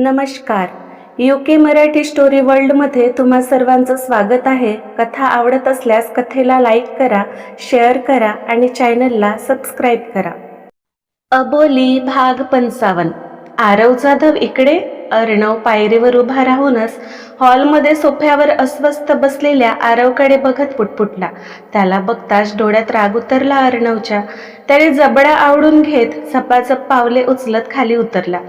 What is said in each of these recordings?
नमस्कार. UK Marathi story वर्ल्डमध्ये तुम्हा सर्वांचं स्वागत आहे. कथा आवडत असल्यास कथेला लाईक करा शेअर करा आणि चॅनलला सबस्क्राईब करा. अबोली भाग पंचावन्न. आरव जाधव इकडे? अर्णव पायरीवर उभा राहूनच हॉलमध्ये सोफ्यावर अस्वस्थ बसलेल्या आरवकडे बघत पुटपुटला. त्याला बघताच डोळ्यात राग उतरला अर्णवच्या. त्याने जबडा आवडून घेत झपाझप पावले उचलत खाली उतरला.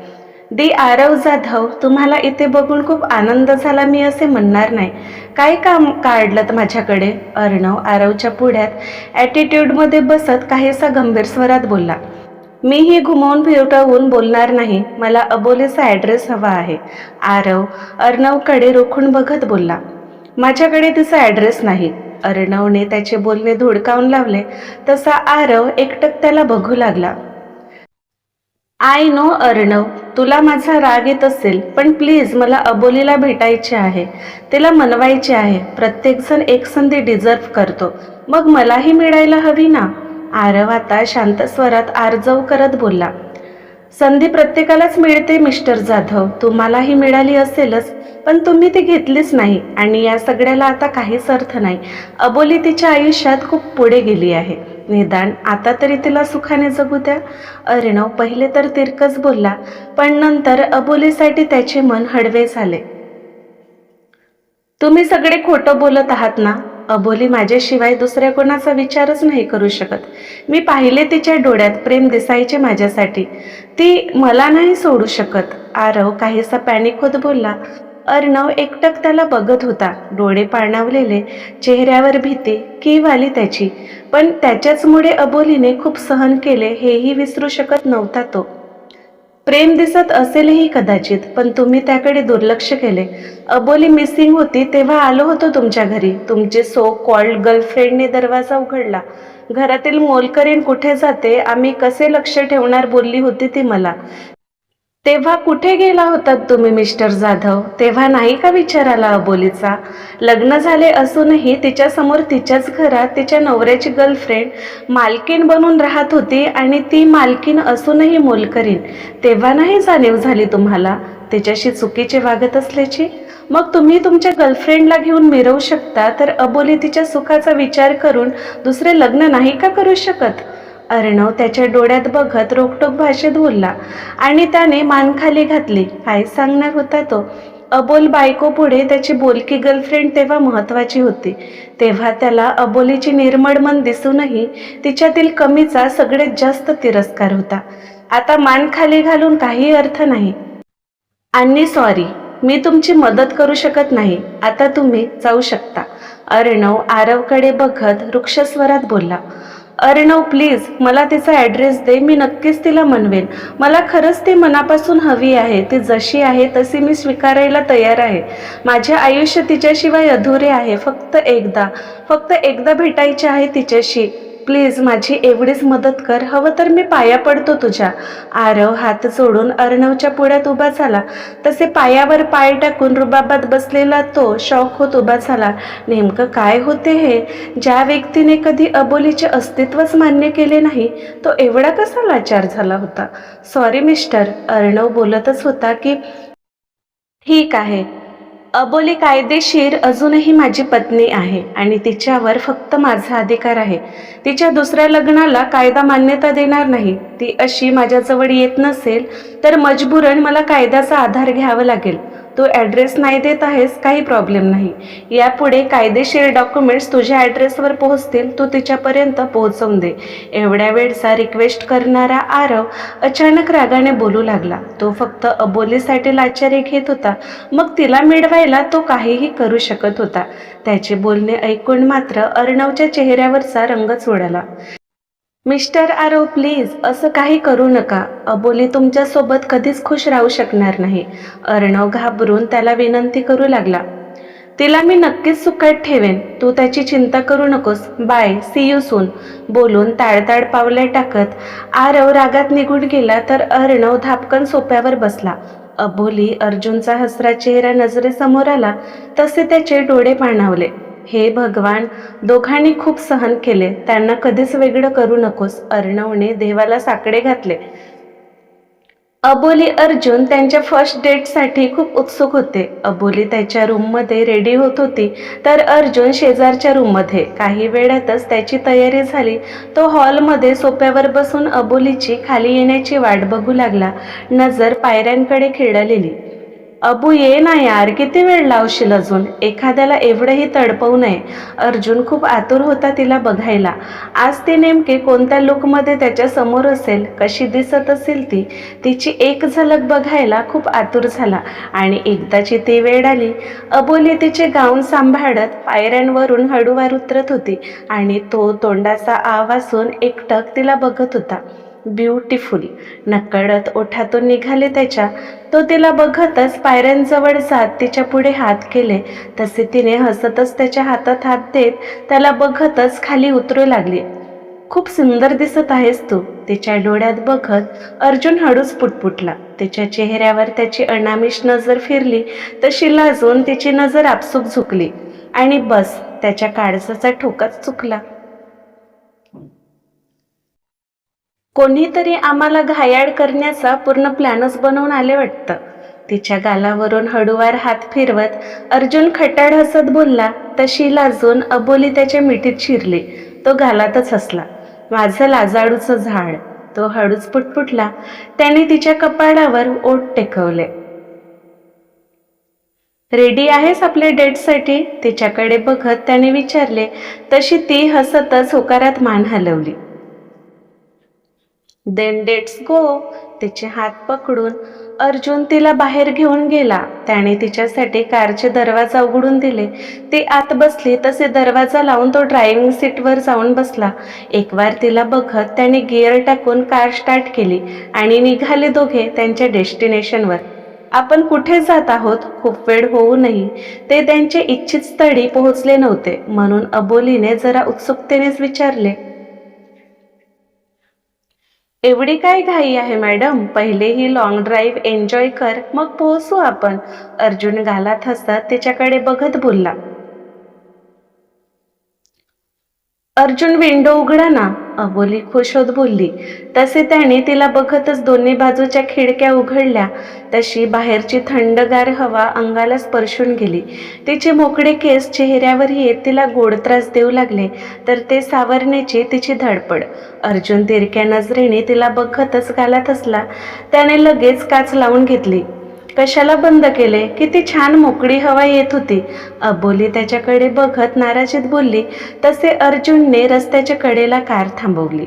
दी आरव जाधव तुम्हाला इथे बघून खूप आनंद झाला मी असे म्हणणार नाही. काय काम काढलं माझ्याकडे? अर्णव आरवच्या पुढ्यात ॲटिट्यूडमध्ये बसत काहीसा गंभीर स्वरात बोलला. मीही घुमवून फिरटवून बोलणार नाही. मला अबोलेचा ॲड्रेस हवा आहे. आरव अर्णवकडे रोखून बघत बोलला. माझ्याकडे तिचा ॲड्रेस नाही. अर्णवने त्याचे बोलणे धुडकावून लावले. तसा आरव एकटक त्याला बघू लागला. आय नो अर्णव तुला माझा राग येत असेल पण प्लीज मला अबोलीला भेटायचे आहे. तिला मनवायचे आहे. प्रत्येकजण एक संधी डिझर्व करतो. मग मलाही मिळायला हवी ना? आरव आता शांत स्वरात आरजव करत बोलला. संधी प्रत्येकालाच मिळते मिस्टर जाधव. तुम्हालाही मिळाली असेलच पण तुम्ही ती घेतलीच नाही आणि या सगळ्याला आता काहीच अर्थ नाही. अबोली तिच्या आयुष्यात खूप पुढे गेली आहे. निदान आता तरी तिला सुखाने जगू द्या. अर्णव पहिले तर तिरकच बोलला पण नंतर अबोलीसाठी त्याचे मन हळवे झाले. तुम्ही सगळे खोटं बोलत आहात ना? अबोली माझ्याशिवाय दुसऱ्या कोणाचा विचारच नाही करू शकत. मी पाहिले तिच्या डोळ्यात प्रेम दिसायचे माझ्यासाठी. ती मला नाही सोडू शकत. आरव काहीसा पॅनिक होत बोलला. अर्णव एकटक त्याला बघत होता. डोळे पाणावलेले चेहऱ्यावर भीती कीव आली त्याची. पण त्याच्याचमुळे अबोलीने खूप सहन केले हेही विसरू शकत नव्हता तो. प्रेम दिसत असेलही कदाचित पण तुम्ही त्याकडे दुर्लक्ष केले. अबोली मिसिंग होती तेव्हा आलो होतो तुमच्या घरी. तुमचे सो कॉल्ड गर्लफ्रेंडने दरवाजा उघडला. घरातील मोलकरीण कुठे जाते आम्ही कसे लक्ष ठेवणार बोलली होती ती मला. तेव्हा कुठे गेला होतात तुम्ही मिस्टर जाधव? तेव्हा नाही का विचार आला अबोलीचा? लग्न झाले असूनही तिच्यासमोर तिच्याच घरात तिच्या नवऱ्याची गर्लफ्रेंड मालकीन बनून राहत होती आणि ती मालकीन असूनही मोलकरीन तेव्हा नाही जाणीव झाली तुम्हाला? तिच्याशी चुकीचे वागत असल्याची? मग तुम्ही तुमच्या गर्लफ्रेंडला घेऊन मिरवू शकता तर अबोली तिच्या सुखाचा विचार करून दुसरे लग्न नाही का करू शकत? अर्णव त्याच्या डोळ्यात बघत रोखटोक भाषेत बोलला. आणि त्याने मान खाली घातली. काय सांगणार होता तो? अबोल बायको पुढे त्याची बोलकी गर्लफ्रेंड तेव्हा महत्वाची होती. तेव्हा त्याला अबोलीची निर्मळ मन दिसूनही तिच्यातील कमीचा सगळ्यात जास्त तिरस्कार होता. आता मान खाली घालून काही अर्थ नाही. आणि सॉरी मी तुमची मदत करू शकत नाही. आता तुम्ही जाऊ शकता. अर्णव आरवकडे बघत वृक्षस्वरात बोलला. अरे नऊ प्लीज मला तिचा ॲड्रेस दे मी नक्कीच तिला म्हणवेन मला खरंच ती मनापासून हवी आहे ती जशी आहे तशी मी स्वीकारायला तयार आहे. माझे आयुष्य तिच्याशिवाय अधुरे आहे फक्त एकदा फक्त एकदा भेटायचे आहे तिच्याशी. प्लीज माझी एवढीच मदत कर. हवं तर मी पाया पडतो तुझ्या. आरव हात जोडून अर्णवच्या पुढ्यात उभा झाला. तसे पायावर पाय टाकून रुबाबात बसलेला तो शॉक होत उभा झाला. नेमकं काय होते हे? ज्या व्यक्तीने कधी अबोलीचे अस्तित्वच मान्य केले नाही तो एवढा कसा लाचार झाला होता? सॉरी मिस्टर अर्णव बोलतच होता की ठीक आहे. अबोली कायदेशीर अजूनही माझी पत्नी आहे आणि तिच्यावर फक्त माझा अधिकार आहे. तिच्या दुसऱ्या लग्नाला कायदा मान्यता देणार नाही. ती अशी माझ्याजवळ येत नसेल तर मजबूरन मला कायद्याचा आधार घ्यावा लागेल. तू ॲड्रेस नाही देत आहेस काही प्रॉब्लेम नाही. यापुढे कायदेशीर डॉक्युमेंट्स तुझ्या ॲड्रेसवर पोहोचतील तू तिच्यापर्यंत पोहोचवून दे. एवढ्या वेळचा रिक्वेस्ट करणारा आरव अचानक रागाने बोलू लागला. तो फक्त अबोलीसाठी लाचारी घेत होता. मग तिला मिळवायला तो काहीही करू शकत होता. त्याचे बोलणे ऐकून मात्र अर्णवच्या चेहऱ्यावरचा रंगच उडाला मिस्टर आरो प्लीज असं काही करू नका. अबोली तुमच्यासोबत कधीच खुश राहू शकणार नाही. अर्णव घाबरून त्याला विनंती करू लागला. तिला मी नक्कीच सुखात ठेवेन. तू त्याची चिंता करू नकोस. बाय सी यू सून बोलून ताडताड पावले टाकत आरव रागात निघून गेला तर अर्णव धापकन सोप्यावर बसला. अबोली अर्जुनचा हसरा चेहरा नजरेसमोर आला. तसे त्याचे डोळे पाणावले. हे भगवान दोघांनी खूप सहन केले. त्यांना कधीच वेगळं करू नकोस अर्णवने देवाला साकडे घातले. अबोली अर्जुन त्यांच्या फर्स्ट डेटसाठी खूप उत्सुक होते. अबोली त्याच्या रूममध्ये रेडी होत होती तर अर्जुन शेजारच्या रूममध्ये काही वेळातच त्याची तयारी झाली. तो हॉलमध्ये सोप्यावर बसून अबोलीची खाली येण्याची वाट बघू लागला. नजर पायऱ्यांकडे खिळलेली. अबू ये ना यार किती वेळ लावशील अजून? एखाद्याला एवढंही तडपवू नये. अर्जुन खूप आतुर होता तिला बघायला. आज ती नेमके कोणत्या लुकमध्ये त्याच्यासमोर असेल? कशी दिसत असेल ती? तिची एक झलक बघायला खूप आतुर झाला आणि एकदाची ती वेळ आली. अबोली तिचे गाऊन सांभाळत पायऱ्यांवरून हळूवार उतरत होती आणि तो तोंडाचा आवासून एकटक तिला बघत होता. ब्युटिफुल. नकळत ओठातून निघाले त्याच्या. तो तिला बघतच पायऱ्यांजवळ जात तिच्या पुढे हात केले. तसे तिने हसतच त्याच्या हातात हात देत त्याला बघतच खाली उतरू लागली. खूप सुंदर दिसत आहेस तू तिच्या डोळ्यात बघत अर्जुन हळूच पुटपुटला. तिच्या चेहऱ्यावर त्याची अनामिष नजर फिरली तशी लाजून तिची नजर आपसूक झुकली. आणि बस त्याच्या काळजाचा ठोकाच चुकला. कोणीतरी आम्हाला घायाळ करण्याचा पूर्ण प्लॅनच बनवून आले वाटतं. तिच्या गालावरून हळूवार हात फिरवत अर्जुन खटाड हसत बोलला तशी लाजून अबोली त्याच्या मिठीत शिरली. तो घालातच हसला. माझं लाजाळूचं झाड. तो हळूच पुटपुटला. त्याने तिच्या कपाळावर ओट टेकवले. रेडी आहेस आपल्या डेटसाठी? तिच्याकडे बघत त्याने विचारले. तशी ती हसतच होकारात मान हलवली. देन डेट्स गो तिचे हात पकडून अर्जुन तिला बाहेर घेऊन गेला. त्याने तिच्यासाठी कारचे दरवाजा उघडून दिले. ती आत बसली तसे दरवाजा लावून तो ड्रायव्हिंग सीटवर जाऊन बसला. एक वार तिला बघत त्याने गिअर टाकून कार स्टार्ट केली आणि निघाले दोघे त्यांच्या डेस्टिनेशनवर आपण कुठे जात आहोत? खूप वेळ होऊनही ते त्यांच्या इच्छित स्थळी पोहोचले नव्हते. म्हणून अबोलीने जरा उत्सुकतेनेच विचारले एवढी काय घाई आहे मॅडम? पहिले ही लॉंग ड्राईव्ह एन्जॉय कर मग पोहोचू आपण. अर्जुन गालात हसत त्याच्याकडे बघत बोलला. अर्जुन विंडो उघडा ना अबोली खुश होत बोलली. तसे त्याने तिला बघतच दोन्ही बाजूच्या खिडक्या उघडल्या. तशी बाहेरची थंडगार हवा अंगाला स्पर्शून गेली. तिचे मोकळे केस चेहऱ्यावर येत तिला गोड त्रास देऊ लागले तर ते सावरण्याची तिची धडपड. अर्जुन तिरक्या नजरेने तिला बघतच घालत असला त्याने लगेच काच लावून घेतली. कशाला बंद केले? किती छान मोकळी हवा येत होती. अबोली त्याच्याकडे बघत नाराजीत बोलली तसे अर्जुनने रस्त्याच्या कडेला कार थांबवली.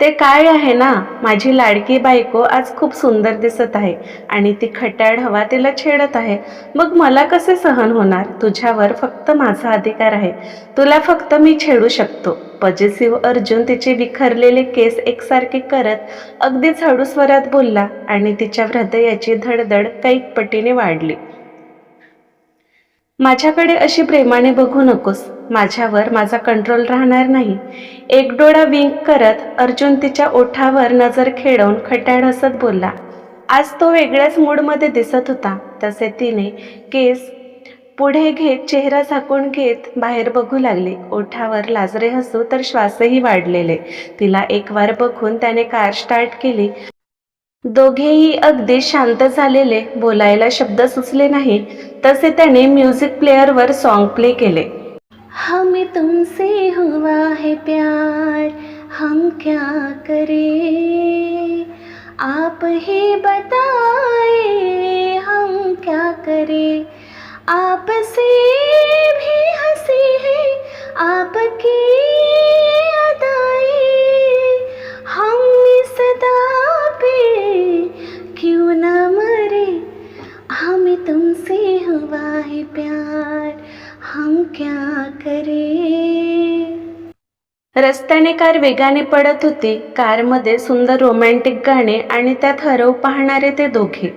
ते काय आहे ना? माझी लाडकी बायको आज खूप सुंदर दिसत आहे आणि ती खट्याळ हवा तिला छेडत आहे. मग मला कसे सहन होणार? तुझ्यावर फक्त माझा अधिकार आहे. तुला फक्त मी छेडू शकतो. पॉझिटिव्ह अर्जुन तिचे विखरलेले केस एकसारखे करत अगदीच हळू स्वरात बोलला आणि तिच्या हृदयाची धडधड कैक पटीने वाढली. माझ्याकडे अशी प्रेमाने बघू नकोस. माझ्यावर माझा कंट्रोल राहणार नाही. एक डोळा विंक करत अर्जुन तिच्या ओठावर नजर खेळवून खट्याळ हसत बोलला. आज तो वेगळ्याच मूडमध्ये दिसत होता. तसे तिने केस पुढे घेत चेहरा झाकून घेत बाहेर बघू लागले. ओठावर लाजरे हसू तर श्वासही वाढलेले. तिला एक वार बघून त्याने कार स्टार्ट केली. दोघेही अगदी शांत झालेले. बोलायला शब्द सुचले नाही. तसे त्याने म्युझिक प्लेअरवर सॉन्ग प्ले केले. हमी तुमसे हुआ है प्यार हम क्या करें? आप ही बताए हम क्या करें? आपसे भी हंसी है आपकी है प्यार हम क्या करे? रस्त्याने कार वेगाने पडत होती. कारमध्ये सुंदर रोमॅन्टिक गाणे आणि त्यात हरव पाहणारे ते दोघे.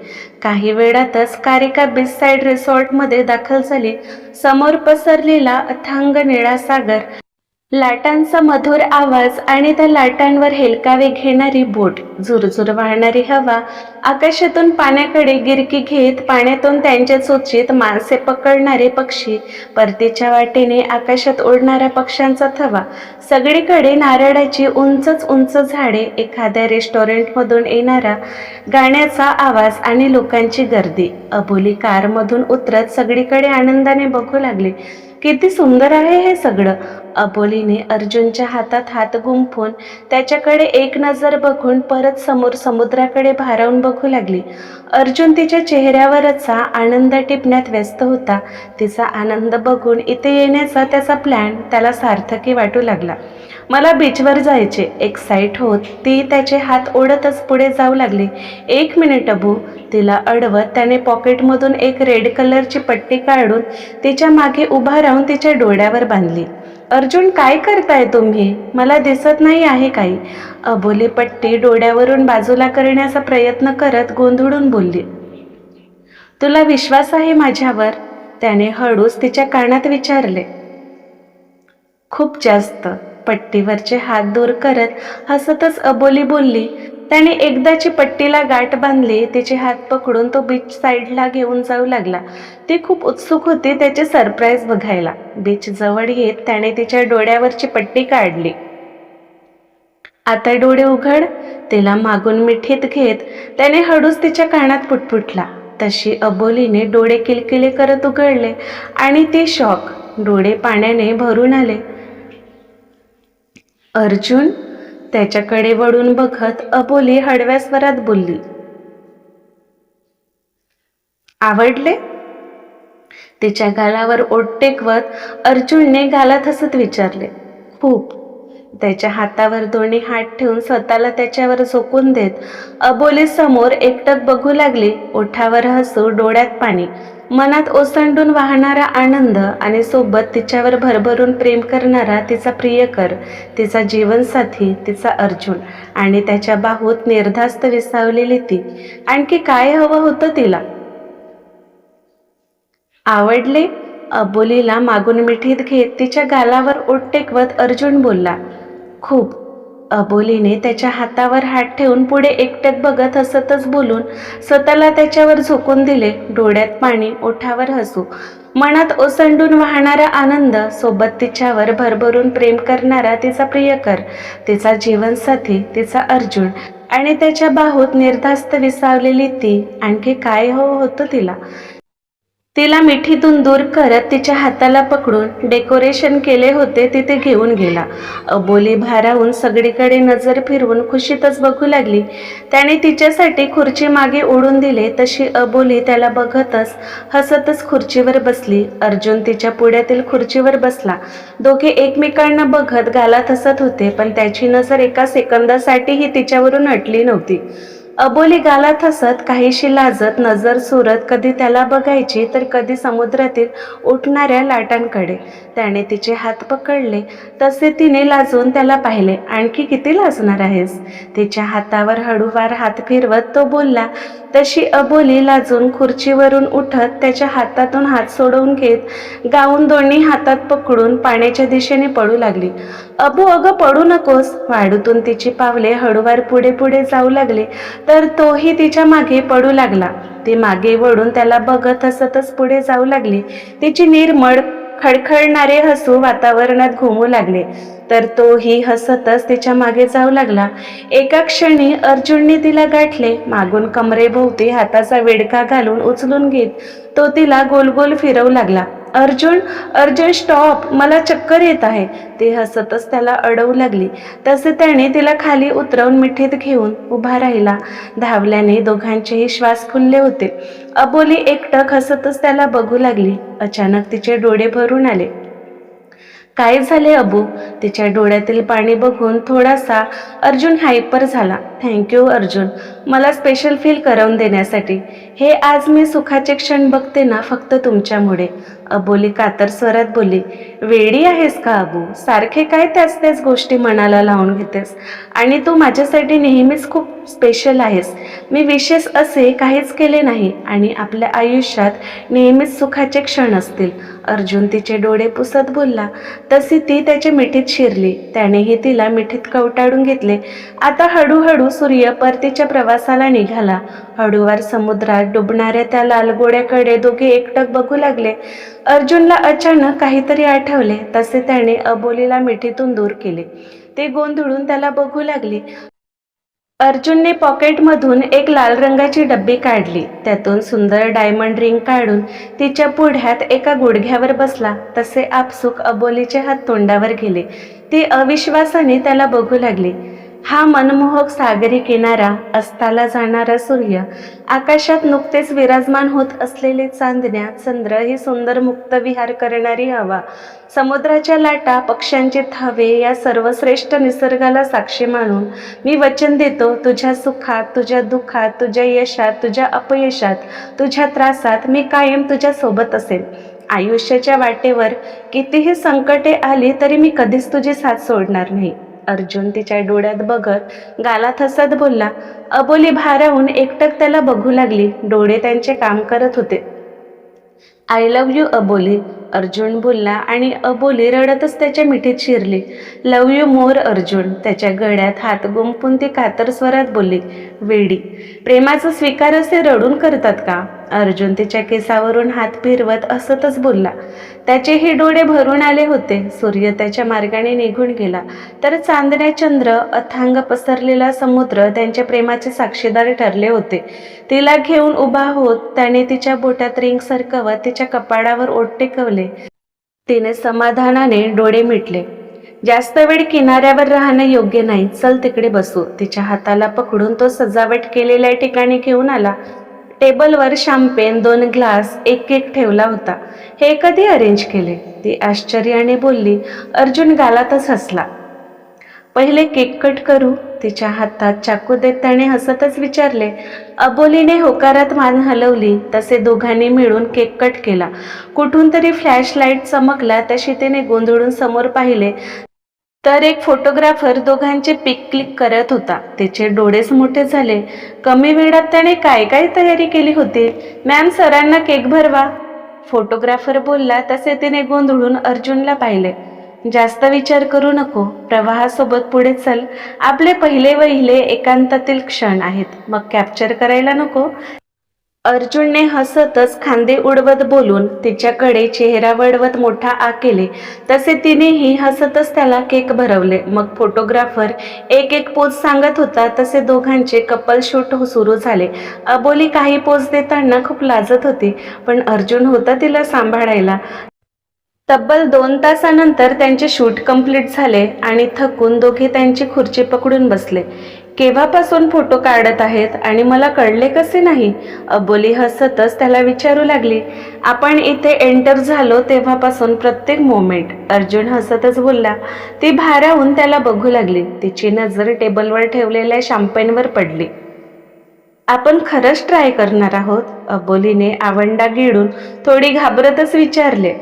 काही वेळातच कार एका बीच साईड रिसॉर्टमध्ये दाखल झाली. समोर पसरलेला अथांग निळा सागर लाटांचा मधुर आवाज आणि त्या लाटांवर हेलकावे घेणारी बोट झुरझुर वाहणारी हवा आकाशातून पाण्याकडे गिरकी घेत पाण्यातून त्यांच्या चोचीत माणसे पकडणारे पक्षी परतीच्या वाटेने आकाशात उडणाऱ्या पक्ष्यांचा थवा सगळीकडे नारळाची उंचच उंच झाडे एखाद्या रेस्टॉरंटमधून येणारा गाण्याचा आवाज आणि लोकांची गर्दी. अबोली कारमधून उतरत सगळीकडे आनंदाने बघू लागली. किती सुंदर आहे हे सगळं. अबोलीने अर्जुनच्या हातात हात गुंफून त्याच्याकडे एक नजर बघून परत समोर समुद्राकडे भारावून बघू लागली. अर्जुन तिच्या चेहऱ्यावरचा आनंद टिपण्यात व्यस्त होता. तिचा आनंद बघून इथे येण्याचा त्याचा प्लॅन त्याला सार्थकी वाटू लागला. मला बीचवर जायचे. एक्साईट होत ती त्याचे हात ओढतच पुढे जाऊ लागली. एक मिनिट अबू. तिला अडवत त्याने पॉकेटमधून एक रेड कलरची पट्टी काढून तिच्यामागे उभा राहून तिच्या डोळ्यावर बांधली. अर्जुन काय करताय तुम्ही? मला दिसत नाही आहे काही. अबोली पट्टी डोळ्यावरून बाजूला करण्याचा प्रयत्न करत गोंधळून बोलली. तुला विश्वास आहे माझ्यावर? त्याने हळूच तिच्या कानात विचारले. खूप जास्त. पट्टीवरचे हात दूर करत हसतच अबोली बोलली. त्याने एकदाची पट्टीला गाठ बांधली तिचे हात पकडून तो बीच साईडला घेऊन जाऊ लागला. ती खूप उत्सुक होती त्याचे सरप्राईज बघायला. बीच जवळ येत त्याने तिच्या डोळ्यावरची पट्टी काढली. आता डोळे उघड तिला मागून मिठीत घेत त्याने हळूच तिच्या कानात पुटपुटला. तशी अबोलीने डोळे किलकिले करत उघडले आणि ते शॉक डोळे पाण्याने भरून आले. अर्जुन त्याच्याकडे वळून बघत अबोली हडव्या स्वरात बोलली आवडले? तिच्या गालावर ओट टेकवत अर्जुनने गालात हसत विचारले खूप. त्याच्या हातावर दोन्ही हात ठेवून स्वतःला त्याच्यावर झोकून देत अबोली समोर एकटक बघू लागली ओठावर हसू डोळ्यात पाणी मनात ओसंडून वाहणारा आनंद आणि सोबत तिच्यावर भरभरून प्रेम करणारा तिचा प्रियकर तिचा जीवनसाथी तिचा अर्जुन आणि त्याच्या बाहूत निर्धास्त विसावलेली ती. आणखी काय हवं होतं तिला? आवडले? अबोलीला मागून मिठीत घेत तिच्या गालावर ओट टेकवत अर्जुन बोलला खूप. अबोलीने त्याच्या हातावर हात ठेवून पुढे एकट्यात बघत हसतच बोलून स्वतःला त्याच्यावर झोकून दिले डोळ्यात पाणी ओठावर हसू. मनात ओसंडून वाहणारा आनंद सोबत तिच्यावर भरभरून प्रेम करणारा तिचा प्रियकर तिचा जीवनसाथी तिचा अर्जुन आणि त्याच्या बाहूत निर्धास्त विसावलेली ती आणखी काय हो होतं तिला? तिला मिठीतून दूर करत तिच्या हाताला पकडून डेकोरेशन केले होते तिथे घेऊन गेला. अबोली भारावून सगळीकडे नजर फिरवून खुशीतच बघू लागली. त्याने तिच्यासाठी खुर्ची मागे ओढून दिले तशी अबोली त्याला बघतच हसतच खुर्चीवर बसली. अर्जुन तिच्या पुढ्यातील खुर्चीवर बसला. दोघे एकमेकांना बघत गालात हसत होते पण त्याची नजर एका सेकंदासाठीही तिच्यावरून हटली नव्हती. अबोली गालात हसत काहीशी लाजत नजर सुरत कधी त्याला बघायची तर कधी समुद्रातील उठणाऱ्या लाटांकडे. त्याने तिचे हात पकडले. तसे तिने लाजून त्याला पाहिले. आणखी किती लाजणार आहेस? तिच्या हातावर हळूवार हात फिरवत तो बोलला तशी अबोली लाजून खुर्चीवरून उठत त्याच्या हातातून हात सोडवून घेत गाऊन दोन्ही हातात पकडून पाण्याच्या दिशेने पडू लागली. अबू अगं पडू नकोस. वाढूतून तिची पावले हळूवार पुढे पुढे जाऊ लागले. तर तोही तिच्यामागे पडू लागला. ती मागे वळून त्याला बघत हसतच पुढे जाऊ लागली. तिची निर्मळ खडखडणारे हसू वातावरणात घुमू लागले. तर तोही हसतच तिच्यामागे जाऊ लागला. एका क्षणी अर्जुनने तिला गाठले. मागून कमरेभोवती हाताचा वेडका घालून उचलून घेत तो तिला गोल गोल फिरवू लागला. अर्जुन अर्जुन स्टॉप मला चक्कर येत आहे. ती हसतच त्याला अडवू लागली. तसे त्याने तिला खाली उतरवून मिठीत घेऊन उभा राहिला. धावल्याने दोघांचेही श्वास फुलले होते. अबोली एकटक हसतच त्याला बघू लागली. अचानक तिचे डोळे भरून आले. काय झाले अबू? तिच्या डोळ्यातील पाणी बघून थोडासा अर्जुन हायपर झाला. Thank you Arjun. मला स्पेशल फील करवून देण्यासाठी. हे आज मी सुखाचे क्षण बघते ना फक्त तुमच्यामुळे. अबोली कातर स्वरात बोलली वेडी आहेस का अबू? सारखे काय त्याच त्याच गोष्टी मनाला लावून घेतेस? आणि तू माझ्यासाठी नेहमीच खूप स्पेशल आहेस. मी विशेष असे काहीच केले नाही आणि आपल्या आयुष्यात नेहमीच सुखाचे क्षण असतील. अर्जुन तिचे डोळे पुसत बोलला. तशी ती त्याच्या मिठीत शिरली. त्यानेही तिला मिठीत कवटाळून घेतले. आता हळूहळू सूर्य परतीच्या प्रवासाला निघाला. हळूवार समुद्रात डुबणाऱ्या त्या लालगोड्याकडे दोघे एकटक बघू लागले. अर्जुनला अचानक काहीतरी आठवले तसे त्याने अबोलीला मिठीतून दूर केले. ते गोंधळून त्याला बघू लागले. अर्जुनने पॉकेटमधून एक लाल रंगाची डब्बी काढली. त्यातून सुंदर डायमंड रिंग काढून तिच्या पुढ्यात एका गुडघ्यावर बसला. तसे आपसुक अबोलीचे हात तोंडावर गेले. ती अविश्वासाने त्याला बघू लागली. हा मनमोहक सागरी किनारा अस्ताला जाणारा सूर्य आकाशात नुकतेच विराजमान होत असलेले चांदण्या चंद्र ही सुंदर मुक्त विहार करणारी हवा. समुद्राच्या लाटा पक्ष्यांचे थावे या सर्वश्रेष्ठ निसर्गाला साक्षी मानून मी वचन देतो तुझ्या सुखात तुझ्या दुःखात तुझ्या यशात तुझ्या अपयशात तुझ्या त्रासात मी कायम तुझ्या सोबत असेल आयुष्याच्या वाटेवर कितीही संकटे आली तरी मी कधीच तुझी साथ सोडणार नाही. अर्जुन तिच्या डोळ्यात बघत गालात हसत बोलला अबोली भाराहून एकटक त्याला बघू लागली. डोळे त्यांचे काम करत होते. I love you Aboli. Arjun बोलला आणि अबोली रडतच त्याच्या मिठीत शिरली. लव यू मोर अर्जुन त्याच्या गळ्यात हात गुंपून ती कातर स्वरात बोलली. वेडी प्रेमाचा स्वीकार असे रडून करतात का? अर्जुन तिच्या केसावरून हात फिरवत असतच बोलला. त्याचेही डोळे भरून आले होते. सूर्य त्याच्या मार्गाने निघून गेला. तर चांदण्या चंद्र अथांग पसरलेला समुद्र त्यांच्या प्रेमाचे साक्षीदार ठरले होते. तिला घेऊन उभा होत त्याने तिच्या बोटात रिंग सरकवत तिच्या कपाडावर ओट टेकवले. तिने समाधानाने डोळे मिटले. जास्त वेळ किनाऱ्यावर राहणं योग्य नाही. चल तिकडे बसू. तिच्या हाताला पकडून तो सजावट केलेल्या ठिकाणी घेऊन आला. टेबलवर शॅम्पेन दोन ग्लास एक केक ठेवला होता. हे कधी अरेंज केले? ती आश्चर्याने बोलली. अर्जुन गालातच हसला. पहिले केक कट करू. तिच्या हातात चाकू देत त्याने हसतच विचारले. अबोलीने होकारात मान हलवली तसे दोघांनी मिळून केक कट केला. कुठून तरी फ्लॅश लाइट चमकला तशी तिने गोंधळून समोर पाहिले. तर एक फोटोग्राफर दोघांचे पिक क्लिक करत होता. त्याचे डोळेच मोठे झाले. कमी वेळात त्याने काय काय तयारी केली होती? मॅम सरांना केक भरवा. फोटोग्राफर बोलला तसे तिने गोंधळून अर्जुनला पाहिले. जास्त विचार करू नको. प्रवाहासोबत पुढे चल. आपले पहिले वहिले एकांतातील क्षण आहेत. मग कॅप्चर करायला नको. अर्जुनने हसतच खांदे उडवत बोलून तिच्याकडे चेहरा वळवत मोठा आ केले. तसे तिनेही हसतच त्याला केक भरवले. मग फोटोग्राफर एक एक पोज सांगत होता. तसे दोघांचे कपल शूट हो सुरू झाले. अबोली काही पोज देताना खूप लाजत होती. पण अर्जुन होता तिला सांभाळायला. तब्बल दोन तासानंतर त्यांचे शूट कंप्लीट झाले आणि थकून दोघे त्यांची खुर्ची पकडून बसले. केव्हापासून फोटो काढत आहेत आणि मला कळले कसे नाही? अबोली हसतच त्याला विचारू लागली. आपण इथे एंटर झालो तेव्हापासून प्रत्येक मोमेंट. अर्जुन हसतच बोलला. ती भारावून त्याला बघू लागली. तिची नजर टेबलवर ठेवलेल्या शॅम्पेनवर पडली. आपण खरंच ट्राय करणार आहोत? अबोलीने आवंडा गिळून थोडी घाबरतच विचारले.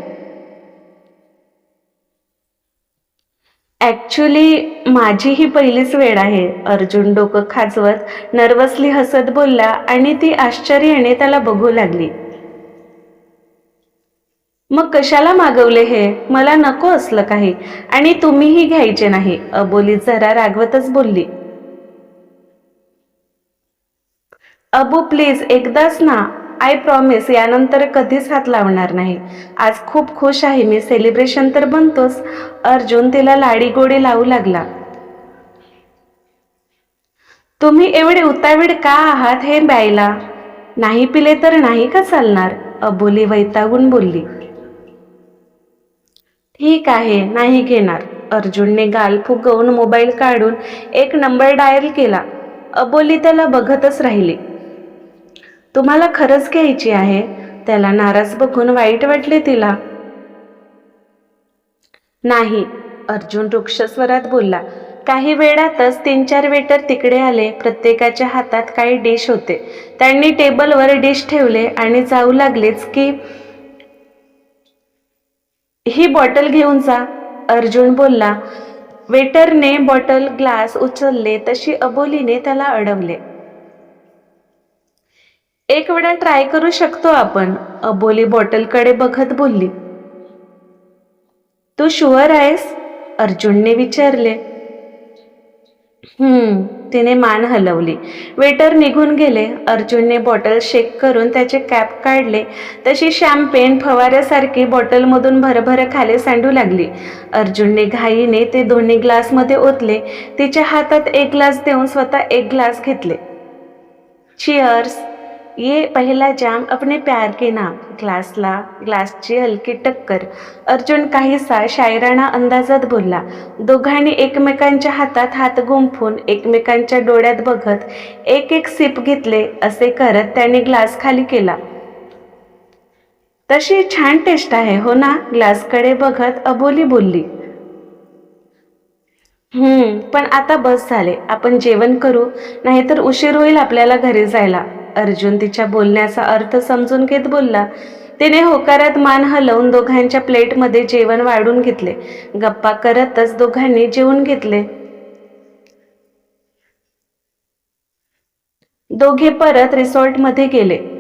ॲक्च्युली माझी ही पहिलीच वेळ आहे. अर्जुन डोकं खाजवत नर्वसली हसत बोलला आणि ती आश्चर्याने त्याला बघू लागली. मग कशाला मागवले हे? मला नको असलं काही. आणि तुम्हीही घ्यायचे नाही. अबोली जरा रागवतच बोलली. अबू प्लीज एकदाच ना. आय प्रॉमिस यानंतर कधीच हात लावणार नाही. आज खूप खुश आहे मी. सेलिब्रेशन तर बनतोच. अर्जुन तिला लाडी गोडी लावू लागला. तुम्ही एवढे उतावीड का आहात हे ब्यायला? नाही पिले तर नाही का चालणार? अबोली वैतागून बोलली. ठीक आहे नाही घेणार. अर्जुनने गाल फुगवून मोबाईल काढून एक नंबर डायल केला. अबोली त्याला बघतच राहिली. तुम्हाला खरंच घ्यायची आहे? त्याला नाराज बघून वाईट वाटले तिला. नाही अर्जुन वृक्षस्वरात बोलला. काही वेळातच तीन चार वेटर तिकडे आले. प्रत्येकाच्या हातात काही डिश होते. त्यांनी टेबलवर डिश ठेवले आणि जाऊ लागलेच की ही बॉटल घेऊन जा अर्जुन बोलला. वेटरने बॉटल ग्लास उचलले तशी अबोलीने त्याला अडवले. एक वेळा ट्राय करू शकतो आपण. अबोली बॉटलकडे बघत बोलली. तू शुअर आहेस? अर्जुनने विचारले. हम्म तिने मान हलवली. वेटर निघून गेले. अर्जुनने बॉटल शेक करून त्याचे कॅप काढले. तशी शॅम्पेन फवाऱ्यासारखी बॉटलमधून भरभर खाली सांडू लागली. अर्जुनने घाईने ते दोन्ही ग्लासमध्ये ओतले. तिच्या हातात एक ग्लास देऊन स्वतः एक ग्लास घेतले. चिअर्स ये पहिला जाम अपने प्यार के नाम ग्लासला ग्लासची हलकी टक्कर. अर्जुन काहीसा शायराणा अंदाजात बोलला दोघांनी एकमेकांच्या हातात हात गुंफून एकमेकांच्या डोळ्यात बघत एक एक सिप घेतले असे करत त्याने ग्लास खाली केला. तशी छान टेस्ट आहे हो ना? ग्लासकडे बघत अबोली बोलली. हम्म पण आता बस झाले आपण जेवण करू नाहीतर उशीर होईल आपल्याला घरी जायला. अर्जुन तिच्या बोलण्याचा अर्थ समजून घेत बोलला. तिने होकारात मान हलवून दोघांच्या प्लेटमध्ये जेवण वाढून घेतले. गप्पा करतच दोघांनी जेवून घेतले. दोघे परत रिसॉर्टमध्ये गेले.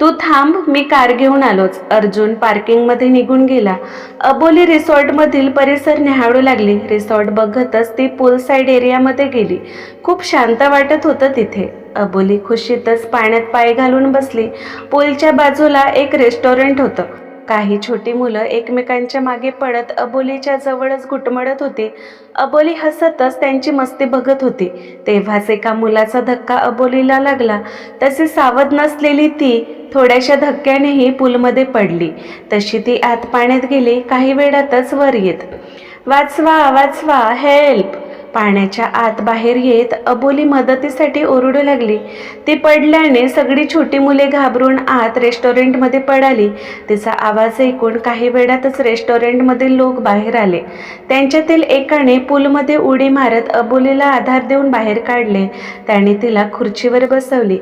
तू थांब मी कार घेऊन आलोच. अर्जुन पार्किंगमध्ये निघून गेला. अबोली रिसॉर्टमधील परिसर न्याहाळू लागली. रिसॉर्ट बघतच ती पूल साईड एरियामध्ये गेली. खूप शांत वाटत होतं तिथे. अबोली खुशीतच पाण्यात पाय घालून बसली. पूलच्या बाजूला एक रेस्टॉरंट होतं. काही छोटी मुलं एकमेकांच्या मागे पडत अबोलीच्या जवळच घुटमळत होती. अबोली हसतच त्यांची मस्ती बघत होती. तेव्हाच एका मुलाचा धक्का अबोलीला लागला. तसे सावध नसलेली ती थोड्याशा धक्क्यानेही पूलमध्ये पडली. तशी ती आत पाण्यात गेली. काही वेळातच वर येत. वाचवा वाचवा हेल्प पाण्याच्या आत बाहेर येत अबोली मदतीसाठी ओरडू लागली. ती पडल्याने सगळी छोटी मुले घाबरून आत रेस्टॉरंटमध्ये पडाली. तिचा आवाज ऐकून काही वेळातच रेस्टॉरंटमधील लोक बाहेर आले. त्यांच्यातील एकाने पूलमध्ये उडी मारत अबोलीला आधार देऊन बाहेर काढले. त्याने तिला खुर्चीवर बसवली.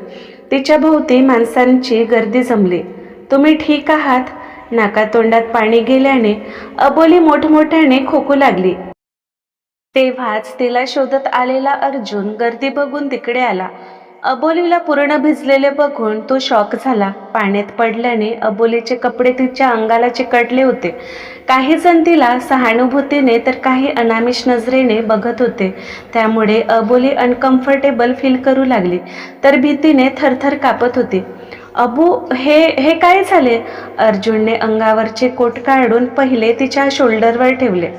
तिच्या भोवती माणसांची गर्दी जमली. तुम्ही ठीक आहात? नाकातोंडात पाणी गेल्याने अबोली मोठमोठ्याने खोकू लागली. तेव्हाच तिला शोधत आलेला अर्जुन गर्दी बघून तिकडे आला. अबोलीला पूर्ण भिजलेले बघून तो शॉक झाला. पाण्यात पडल्याने अबोलीचे कपडे तिच्या अंगाला चिकटले होते. काही जण तिला सहानुभूतीने तर काही अनामिष नजरेने बघत होते. त्यामुळे अबोली अनकम्फर्टेबल फील करू लागली. तर भीतीने थरथर कापत होती. अबू हे हे काय झाले? अर्जुनने अंगावरचे कोट काढून पहिले तिच्या शोल्डरवर ठेवले.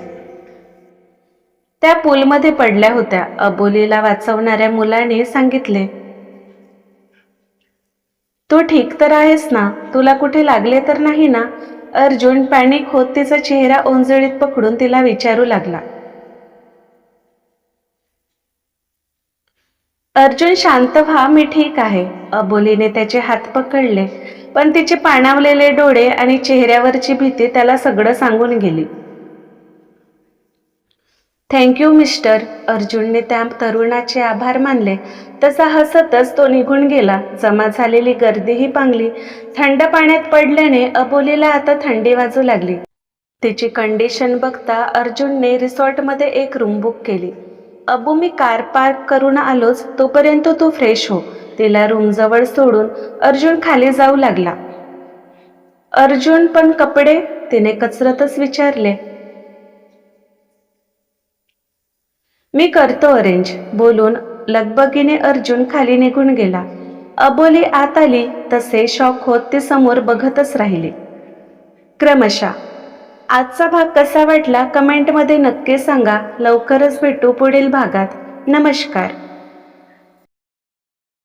त्या पूलमध्ये पडल्या होत्या. अबोलीला वाचवणाऱ्या मुलाने सांगितले तू ठीक तर आहेस ना? तुला कुठे लागले तर नाही ना? अर्जुन पॅनिक होत तिचा चेहरा ओंजळीत पकडून तिला विचारू लागला. अर्जुन शांत व्हा मी ठीक आहे. अबोलीने त्याचे हात पकडले पण तिचे पाणावलेले डोळे आणि चेहऱ्यावरची भीती त्याला सगळं सांगून गेली. थँक्यू मिस्टर अर्जुनने त्या तरुणाचे आभार मानले. तसा हसतच तो निघून गेला. जमा झालेली गर्दीही पांगली. थंड पाण्यात पडल्याने अबोलीला आता थंडी वाजू लागली. तिची कंडिशन बघता अर्जुनने रिसॉर्टमध्ये एक रूम बुक केली. अबू मी कार पार्क करून आलोच. तोपर्यंत तू फ्रेश हो. तिला रूमजवळ सोडून अर्जुन खाली जाऊ लागला. अर्जुन पण कपडे? तिने कचरतच विचारले. मी करतो अरेंज बोलून लगबगीने अर्जुन खाली निघून गेला. अबोली आत आली तसे शॉक होत ते समोर बघतच राहिले. क्रमशः आजचा भाग कसा वाटला कमेंटमध्ये नक्की सांगा लवकरच भेटू पुढील भागात. नमस्कार.